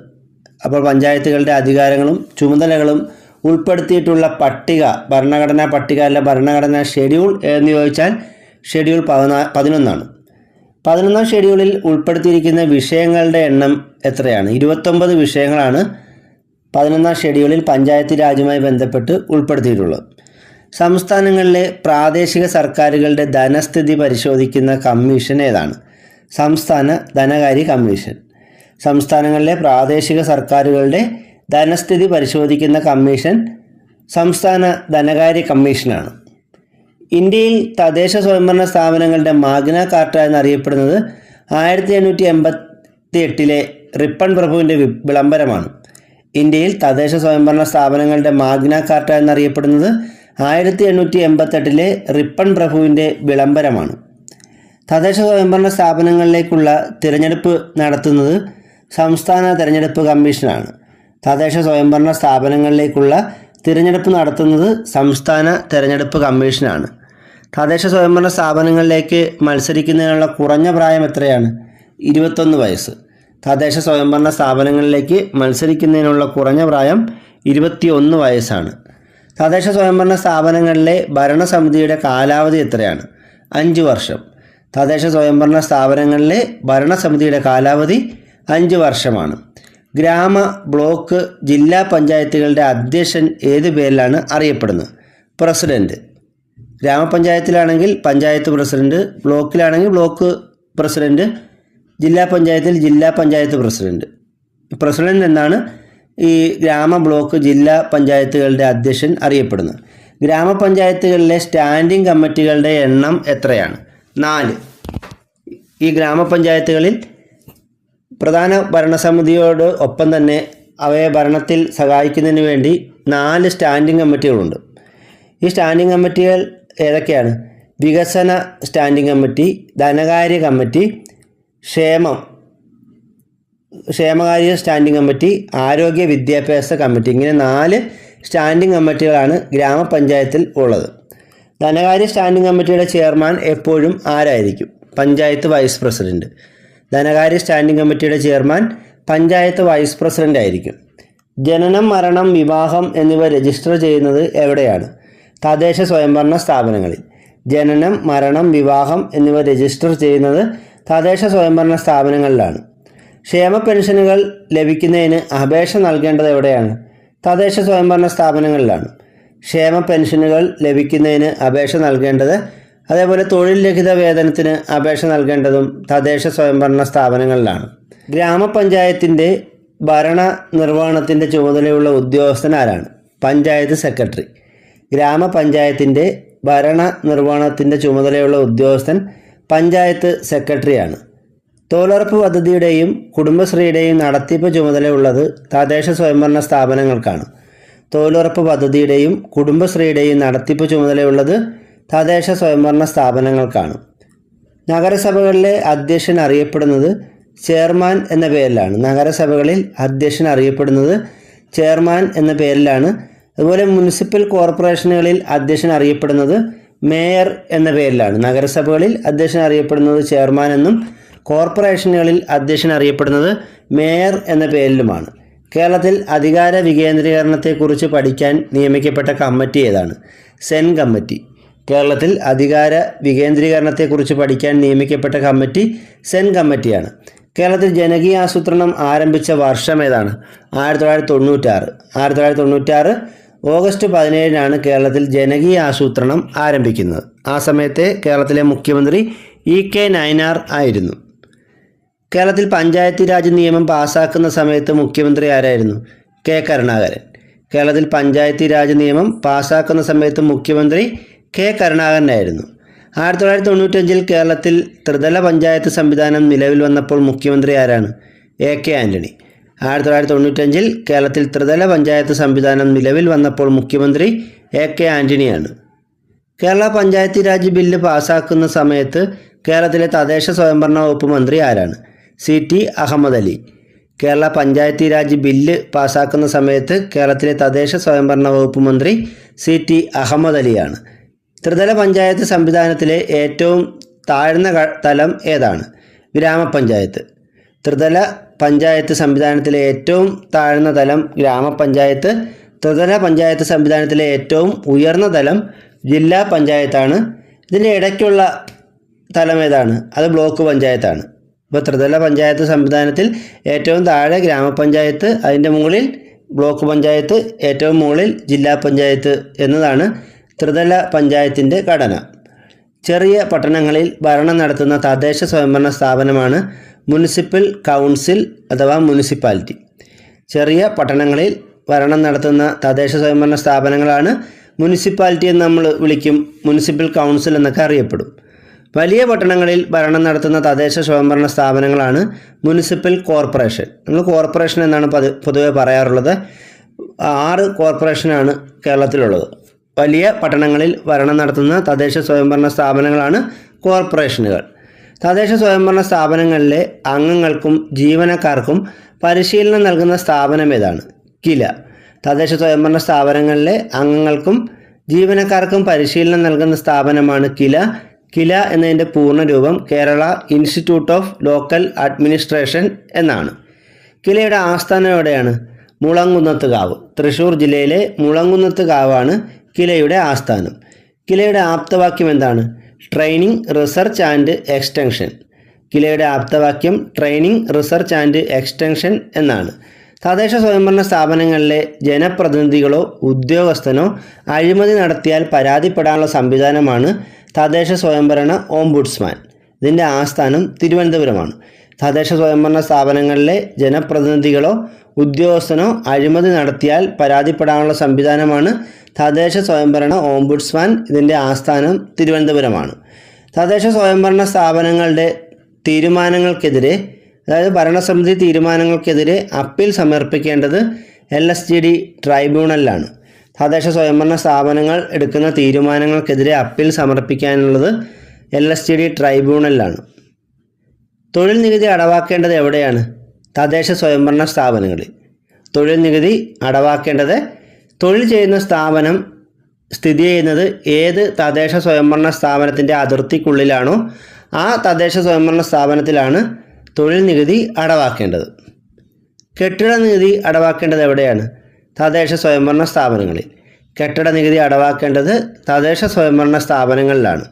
അപ്പോൾ പഞ്ചായത്തുകളുടെ അധികാരങ്ങളും ചുമതലകളും ഉൾപ്പെടുത്തിയിട്ടുള്ള പട്ടിക ഭരണഘടനാ പട്ടിക അല്ല ഭരണഘടനാ ഷെഡ്യൂൾ എന്ന് ചോദിച്ചാൽ ഷെഡ്യൂൾ പതിനാ പതിനൊന്നാണ്. പതിനൊന്നാം ഷെഡ്യൂളിൽ ഉൾപ്പെടുത്തിയിരിക്കുന്ന വിഷയങ്ങളുടെ എണ്ണം എത്രയാണ്? ഇരുപത്തൊമ്പത് വിഷയങ്ങളാണ് പതിനൊന്നാം ഷെഡ്യൂളിൽ പഞ്ചായത്ത് രാജുമായി ബന്ധപ്പെട്ട് ഉൾപ്പെടുത്തിയിട്ടുള്ളത്. സംസ്ഥാനങ്ങളിലെ പ്രാദേശിക സർക്കാരുകളുടെ ധനസ്ഥിതി പരിശോധിക്കുന്ന കമ്മീഷൻ ഏതാണ്? സംസ്ഥാന ധനകാര്യ കമ്മീഷൻ. സംസ്ഥാനങ്ങളിലെ പ്രാദേശിക സർക്കാരുകളുടെ ധനസ്ഥിതി പരിശോധിക്കുന്ന കമ്മീഷൻ സംസ്ഥാന ധനകാര്യ കമ്മീഷനാണ്. ഇന്ത്യയിൽ തദ്ദേശ സ്വയംഭരണ സ്ഥാപനങ്ങളുടെ മാഗ്ന കാർട്ട എന്നറിയപ്പെടുന്നത് ആയിരത്തി എണ്ണൂറ്റി എൺപത്തി എട്ടിലെ റിപ്പൺ പ്രഭുവിന്റെ വിളംബരമാണ്. ഇന്ത്യയിൽ തദ്ദേശ സ്വയംഭരണ സ്ഥാപനങ്ങളുടെ മാഗ്ന കാർട്ട എന്നറിയപ്പെടുന്നത് ആയിരത്തി എണ്ണൂറ്റി എൺപത്തെട്ടിലെ റിപ്പൺ പ്രഭുവിന്റെ വിളംബരമാണ്. തദ്ദേശ സ്വയംഭരണ സ്ഥാപനങ്ങളിലേക്കുള്ള തിരഞ്ഞെടുപ്പ് നടത്തുന്നത് സംസ്ഥാന തിരഞ്ഞെടുപ്പ് കമ്മീഷനാണ്. തദ്ദേശ സ്വയംഭരണ സ്ഥാപനങ്ങളിലേക്കുള്ള തിരഞ്ഞെടുപ്പ് നടത്തുന്നത് സംസ്ഥാന തിരഞ്ഞെടുപ്പ് കമ്മീഷനാണ്. തദ്ദേശ സ്വയംഭരണ സ്ഥാപനങ്ങളിലേക്ക് മത്സരിക്കുന്നതിനുള്ള കുറഞ്ഞ പ്രായം എത്രയാണ്? ഇരുപത്തൊന്ന് വയസ്സ്. തദ്ദേശ സ്വയംഭരണ സ്ഥാപനങ്ങളിലേക്ക് മത്സരിക്കുന്നതിനുള്ള കുറഞ്ഞ പ്രായം ഇരുപത്തിയൊന്ന് വയസ്സാണ്. തദ്ദേശ സ്വയംഭരണ സ്ഥാപനങ്ങളിലെ ഭരണസമിതിയുടെ കാലാവധി എത്രയാണ്? അഞ്ച് വർഷം. തദ്ദേശ സ്വയംഭരണ സ്ഥാപനങ്ങളിലെ ഭരണസമിതിയുടെ കാലാവധി അഞ്ച് വർഷമാണ്. ഗ്രാമ ബ്ലോക്ക് ജില്ലാ പഞ്ചായത്തുകളുടെ അധ്യക്ഷൻ ഏത് പേരിലാണ് അറിയപ്പെടുന്നത്? പ്രസിഡന്റ് ഗ്രാമപഞ്ചായത്തിലാണെങ്കിൽ പഞ്ചായത്ത് പ്രസിഡന്റ് ബ്ലോക്കിലാണെങ്കിൽ ബ്ലോക്ക് പ്രസിഡന്റ് ജില്ലാ പഞ്ചായത്തിൽ ജില്ലാ പഞ്ചായത്ത് പ്രസിഡന്റ്. പ്രസിഡന്റ് എന്നാണ് ഈ ഗ്രാമ ബ്ലോക്ക് ജില്ലാ പഞ്ചായത്തുകളുടെ അധ്യക്ഷൻ അറിയപ്പെടുന്നത്. ഗ്രാമപഞ്ചായത്തുകളിലെ സ്റ്റാൻഡിംഗ് കമ്മിറ്റികളുടെ എണ്ണം എത്രയാണ്? നാല്. ഈ ഗ്രാമപഞ്ചായത്തുകളിൽ പ്രധാന ഭരണസമിതിയോട് ഒപ്പം തന്നെ അവയെ ഭരണത്തിൽ സഹായിക്കുന്നതിന് വേണ്ടി നാല് സ്റ്റാൻഡിംഗ് കമ്മിറ്റികളുണ്ട്. ഈ സ്റ്റാൻഡിംഗ് കമ്മിറ്റികൾ ഏതൊക്കെയാണ്? വികസന സ്റ്റാൻഡിംഗ് കമ്മിറ്റി ധനകാര്യ കമ്മിറ്റി ക്ഷേമം. ക്ഷേമകാര്യ സ്റ്റാൻഡിംഗ് കമ്മിറ്റി ആരോഗ്യ വിദ്യാഭ്യാസ കമ്മിറ്റി ഇങ്ങനെ നാല് സ്റ്റാൻഡിംഗ് കമ്മിറ്റികളാണ് ഗ്രാമപഞ്ചായത്തിൽ ഉള്ളത്. ധനകാര്യ സ്റ്റാൻഡിംഗ് കമ്മിറ്റിയുടെ ചെയർമാൻ എപ്പോഴും ആരായിരിക്കും? Panchayat vice president. ധനകാര്യ സ്റ്റാൻഡിംഗ് കമ്മിറ്റിയുടെ ചെയർമാൻ പഞ്ചായത്ത് വൈസ് പ്രസിഡന്റ് ആയിരിക്കും. ജനനം മരണം വിവാഹം എന്നിവ രജിസ്റ്റർ ചെയ്യുന്നത് എവിടെയാണ്? തദ്ദേശ സ്വയംഭരണ സ്ഥാപനങ്ങളിൽ. ജനനം മരണം വിവാഹം എന്നിവ രജിസ്റ്റർ ചെയ്യുന്നത് തദ്ദേശ സ്വയംഭരണ സ്ഥാപനങ്ങളിലാണ്. ക്ഷേമ പെൻഷനുകൾ ലഭിക്കുന്നതിന് അപേക്ഷ നൽകേണ്ടത് എവിടെയാണ്? തദ്ദേശ സ്വയംഭരണ സ്ഥാപനങ്ങളിലാണ്. ക്ഷേമ പെൻഷനുകൾ ലഭിക്കുന്നതിന് അപേക്ഷ നൽകേണ്ടത് അതേപോലെ തൊഴിൽ രഹിത വേതനത്തിന് അപേക്ഷ നൽകേണ്ടതും തദ്ദേശ സ്വയംഭരണ സ്ഥാപനങ്ങളിലാണ്. ഗ്രാമപഞ്ചായത്തിന്റെ ഭരണ നിർവഹണത്തിന്റെ ചുമതലയുള്ള ഉദ്യോഗസ്ഥൻ ആരാണ്? പഞ്ചായത്ത് സെക്രട്ടറി. ഗ്രാമപഞ്ചായത്തിന്റെ ഭരണ നിർവഹണത്തിന്റെ ചുമതലയുള്ള ഉദ്യോഗസ്ഥൻ പഞ്ചായത്ത് സെക്രട്ടറിയാണ്. തൊഴിലുറപ്പ് പദ്ധതിയുടെയും കുടുംബശ്രീയുടെയും നടത്തിപ്പ് ചുമതലയുള്ളത് തദ്ദേശ സ്വയംഭരണ സ്ഥാപനങ്ങൾക്കാണ്. തൊഴിലുറപ്പ് പദ്ധതിയുടെയും കുടുംബശ്രീയുടെയും നടത്തിപ്പ് ചുമതലയുള്ളത് തദ്ദേശ സ്വയംഭരണ സ്ഥാപനങ്ങൾക്കാണ്. നഗരസഭകളിലെ അധ്യക്ഷൻ അറിയപ്പെടുന്നത് ചെയർമാൻ എന്ന പേരിലാണ്. നഗരസഭകളിൽ അധ്യക്ഷൻ അറിയപ്പെടുന്നത് ചെയർമാൻ എന്ന പേരിലാണ്. അതുപോലെ മുനിസിപ്പൽ കോർപ്പറേഷനുകളിൽ അധ്യക്ഷൻ അറിയപ്പെടുന്നത് മേയർ എന്ന പേരിലാണ്. നഗരസഭകളിൽ അധ്യക്ഷൻ അറിയപ്പെടുന്നത് ചെയർമാൻ എന്നും കോർപ്പറേഷനുകളിൽ അധ്യക്ഷൻ അറിയപ്പെടുന്നത് മേയർ എന്ന പേരിലുമാണ്. കേരളത്തിൽ അധികാര വികേന്ദ്രീകരണത്തെക്കുറിച്ച് പഠിക്കാൻ നിയമിക്കപ്പെട്ട കമ്മിറ്റി ഏതാണ്? സെൻ കമ്മിറ്റി. കേരളത്തിൽ അധികാര വികേന്ദ്രീകരണത്തെക്കുറിച്ച് പഠിക്കാൻ നിയമിക്കപ്പെട്ട കമ്മിറ്റി സെൻ കമ്മിറ്റിയാണ്. കേരളത്തിൽ ജനകീയ ആസൂത്രണം ആരംഭിച്ച വർഷം ഏതാണ്? ആയിരത്തി തൊള്ളായിരത്തി തൊണ്ണൂറ്റാറ്. ആയിരത്തി തൊള്ളായിരത്തി തൊണ്ണൂറ്റാറ് ഓഗസ്റ്റ് പതിനേഴിനാണ് കേരളത്തിൽ ജനകീയ ആസൂത്രണം ആരംഭിക്കുന്നത്. ആ സമയത്തെ കേരളത്തിലെ മുഖ്യമന്ത്രി ഇ കെ നയനാർ ആയിരുന്നു. കേരളത്തിൽ പഞ്ചായത്ത് രാജ് നിയമം പാസാക്കുന്ന സമയത്ത് മുഖ്യമന്ത്രി ആരായിരുന്നു? കെ കരുണാകരൻ. കേരളത്തിൽ പഞ്ചായത്ത് രാജ് നിയമം പാസാക്കുന്ന സമയത്ത് മുഖ്യമന്ത്രി കെ കരുണാകരനായിരുന്നു ആയിരത്തി തൊള്ളായിരത്തി തൊണ്ണൂറ്റഞ്ചിൽ കേരളത്തിൽ ത്രിതല പഞ്ചായത്ത് സംവിധാനം നിലവിൽ വന്നപ്പോൾ മുഖ്യമന്ത്രി ആരാണ്? എ കെ ആന്റണി ആയിരത്തി തൊള്ളായിരത്തി തൊണ്ണൂറ്റഞ്ചിൽ കേരളത്തിൽ ത്രിതല പഞ്ചായത്ത് സംവിധാനം നിലവിൽ വന്നപ്പോൾ മുഖ്യമന്ത്രി എ കെ ആന്റണിയാണ് കേരള പഞ്ചായത്തി രാജ് ബില്ല് പാസാക്കുന്ന സമയത്ത് കേരളത്തിലെ തദ്ദേശ സ്വയംഭരണ വകുപ്പ് മന്ത്രി ആരാണ്? C T Ahammed Ali. Kerala Panchayati Raj bill പാസാക്കുന്ന സമയത്ത് കേരളത്തിലെ തദ്ദേശ സ്വയംഭരണ വകുപ്പ് മന്ത്രി സി ടി അഹമ്മദ് അലിയാണ്. ത്രിതല പഞ്ചായത്ത് സംവിധാനത്തിലെ ഏറ്റവും താഴ്ന്ന തലം ഏതാണ്? ഗ്രാമപഞ്ചായത്ത്. ത്രിതല പഞ്ചായത്ത് സംവിധാനത്തിലെ ഏറ്റവും താഴ്ന്ന തലം ഗ്രാമപഞ്ചായത്ത്. ത്രിതല പഞ്ചായത്ത് സംവിധാനത്തിലെ ഏറ്റവും ഉയർന്ന തലം ജില്ലാ പഞ്ചായത്താണ്. ഇതിന്റെ ഇടയ്ക്കുള്ള തലം ഏതാണ്? അത് ബ്ലോക്ക് പഞ്ചായത്താണ്. ഇപ്പോൾ ത്രിതല പഞ്ചായത്ത് സംവിധാനത്തിൽ ഏറ്റവും താഴെ ഗ്രാമപഞ്ചായത്ത് അതിന്റെ മുകളിൽ ബ്ലോക്ക് പഞ്ചായത്ത് ഏറ്റവും മുകളിൽ ജില്ലാ പഞ്ചായത്ത് എന്നതാണ് ത്രിതല പഞ്ചായത്തിന്റെ ഘടന. ചെറിയ പട്ടണങ്ങളിൽ ഭരണം നടത്തുന്ന തദ്ദേശ സ്വയംഭരണ സ്ഥാപനമാണ് മുനിസിപ്പൽ കൗൺസിൽ അഥവാ മുനിസിപ്പാലിറ്റി. ചെറിയ പട്ടണങ്ങളിൽ ഭരണം നടത്തുന്ന തദ്ദേശ സ്വയംഭരണ സ്ഥാപനങ്ങളാണ് മുനിസിപ്പാലിറ്റി എന്ന് നമ്മൾ വിളിക്കും മുനിസിപ്പൽ കൗൺസിൽ എന്നൊക്കെ അറിയപ്പെടും. വലിയ പട്ടണങ്ങളിൽ ഭരണം നടത്തുന്ന തദ്ദേശ സ്വയംഭരണ സ്ഥാപനങ്ങളാണ് മുനിസിപ്പൽ കോർപ്പറേഷൻ. നമ്മൾ കോർപ്പറേഷൻ എന്നാണ് പതി പൊതുവെ പറയാറുള്ളത്. ആറ് കോർപ്പറേഷനാണ് കേരളത്തിലുള്ളത്. വലിയ പട്ടണങ്ങളിൽ ഭരണം നടത്തുന്ന തദ്ദേശ സ്വയംഭരണ സ്ഥാപനങ്ങളാണ് കോർപ്പറേഷനുകൾ. തദ്ദേശ സ്വയംഭരണ സ്ഥാപനങ്ങളിലെ അംഗങ്ങൾക്കും ജീവനക്കാർക്കും പരിശീലനം നൽകുന്ന സ്ഥാപനം ഏതാണ്? കില. തദ്ദേശ സ്വയംഭരണ സ്ഥാപനങ്ങളിലെ അംഗങ്ങൾക്കും ജീവനക്കാർക്കും പരിശീലനം നൽകുന്ന സ്ഥാപനമാണ് കില. കില എന്നതിന്റെ പൂർണരൂപം Kerala institute of local administration എന്നാണ്. കിലയുടെ ആസ്ഥാനം എവിടെയാണ്? മുളങ്കുന്നത്ത് കാവ്. തൃശ്ശൂർ ജില്ലയിലെ മുളങ്കുന്നത്ത് കാവാണ് കിലയുടെ ആസ്ഥാനം. കിലയുടെ ആപ്തവാക്യം എന്താണ്? ട്രെയിനിങ് റിസർച്ച് ആൻഡ് എക്സ്റ്റൻഷൻ കിലയുടെ ആപ്തവാക്യം ട്രെയിനിങ് റിസർച്ച് ആൻഡ് എക്സ്റ്റൻഷൻ എന്നാണ്. തദ്ദേശ സ്വയംഭരണ സ്ഥാപനങ്ങളിലെ ജനപ്രതിനിധികളോ ഉദ്യോഗസ്ഥനോ അഴിമതി നടത്തിയാൽ പരാതിപ്പെടാനുള്ള സംവിധാനമാണ് തദ്ദേശ സ്വയംഭരണ ഓംബുഡ്സ്മാൻ ഇതിന്റെ ആസ്ഥാനം തിരുവനന്തപുരമാണ്. തദ്ദേശ സ്വയംഭരണ സ്ഥാപനങ്ങളിലെ ജനപ്രതിനിധികളോ ഉദ്യോഗസ്ഥനോ അഴിമതി നടത്തിയാൽ പരാതിപ്പെടാനുള്ള സംവിധാനമാണ് തദ്ദേശ സ്വയംഭരണ ഓംബുഡ്സ്മാൻ ഇതിന്റെ ആസ്ഥാനം തിരുവനന്തപുരമാണ്. തദ്ദേശ സ്വയംഭരണ സ്ഥാപനങ്ങളുടെ തീരുമാനങ്ങൾക്കെതിരെ അതായത് ഭരണസമിതി തീരുമാനങ്ങൾക്കെതിരെ അപ്പീൽ സമർപ്പിക്കേണ്ടത് എൽ എസ് ജി ഡി ട്രൈബ്യൂണലിലാണ്. തദ്ദേശ സ്വയംഭരണ സ്ഥാപനങ്ങൾ എടുക്കുന്ന തീരുമാനങ്ങൾക്കെതിരെ അപ്പീൽ സമർപ്പിക്കാനുള്ളത് എൽ എസ് ജി ഡി ട്രൈബ്യൂണലിലാണ്. തൊഴിൽ നികുതി അടവാക്കേണ്ടത് എവിടെയാണ്? തദ്ദേശ സ്വയംഭരണ സ്ഥാപനങ്ങളിൽ തൊഴിൽ നികുതി അടവാക്കേണ്ടത് തൊഴിൽ ചെയ്യുന്ന സ്ഥാപനം സ്ഥിതി ചെയ്യുന്നത് ഏത് തദ്ദേശ സ്വയംഭരണ സ്ഥാപനത്തിന്റെ അതിർത്തിക്കുള്ളിലാണോ ആ തദ്ദേശ സ്വയംഭരണ സ്ഥാപനത്തിലാണ് തൊഴിൽ നികുതി അടവാക്കേണ്ടത്. കെട്ടിട നികുതി അടവാക്കേണ്ടത് എവിടെയാണ്? തദ്ദേശ സ്വയംഭരണ സ്ഥാപനങ്ങളിൽ. കെട്ടിട നികുതി അടവാക്കേണ്ടത് തദ്ദേശ സ്വയംഭരണ സ്ഥാപനങ്ങളിലാണ്.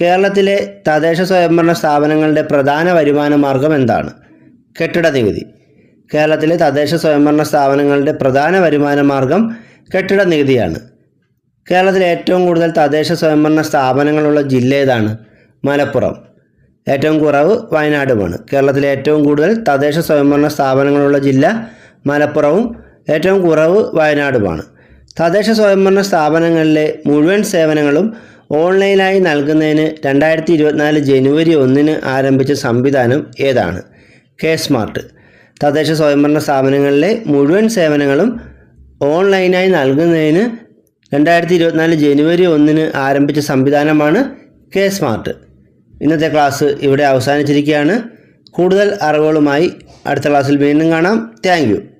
കേരളത്തിലെ തദ്ദേശ സ്വയംഭരണ സ്ഥാപനങ്ങളുടെ പ്രധാന വരുമാന മാർഗം എന്താണ്? കെട്ടിട നികുതി കേരളത്തിലെ തദ്ദേശ സ്വയംഭരണ സ്ഥാപനങ്ങളുടെ പ്രധാന വരുമാന മാർഗം കെട്ടിട നികുതിയാണ് കേരളത്തിലെ ഏറ്റവും കൂടുതൽ തദ്ദേശ സ്വയംഭരണ സ്ഥാപനങ്ങളുള്ള ജില്ല ഏതാണ്? മലപ്പുറം. ഏറ്റവും കുറവ് വയനാടുമാണ്. കേരളത്തിലെ ഏറ്റവും കൂടുതൽ തദ്ദേശ സ്വയംഭരണ സ്ഥാപനങ്ങളുള്ള ജില്ല മലപ്പുറവും ഏറ്റവും കുറവ് വയനാടുമാണ്. തദ്ദേശ സ്വയംഭരണ സ്ഥാപനങ്ങളിലെ മുഴുവൻ സേവനങ്ങളും ഓൺലൈനായി നൽകുന്നതിന് രണ്ടായിരത്തി ഇരുപത്തിനാല് ജനുവരി ഒന്നിന് ആരംഭിച്ച സംവിധാനം ഏതാണ്? K smart. തദ്ദേശ സ്വയംഭരണ സ്ഥാപനങ്ങളിലെ മുഴുവൻ സേവനങ്ങളും ഓൺലൈനായി നൽകുന്നതിന് രണ്ടായിരത്തി ഇരുപത്തിനാല് ജനുവരി ഒന്നിന് ആരംഭിച്ച സംവിധാനമാണ് കെ സ്മാർട്ട്. ഇന്നത്തെ ക്ലാസ് ഇവിടെ അവസാനിച്ചിരിക്കുകയാണ്. കൂടുതൽ അറിവുകളുമായി അടുത്ത ക്ലാസ്സിൽ വീണ്ടും കാണാം. താങ്ക്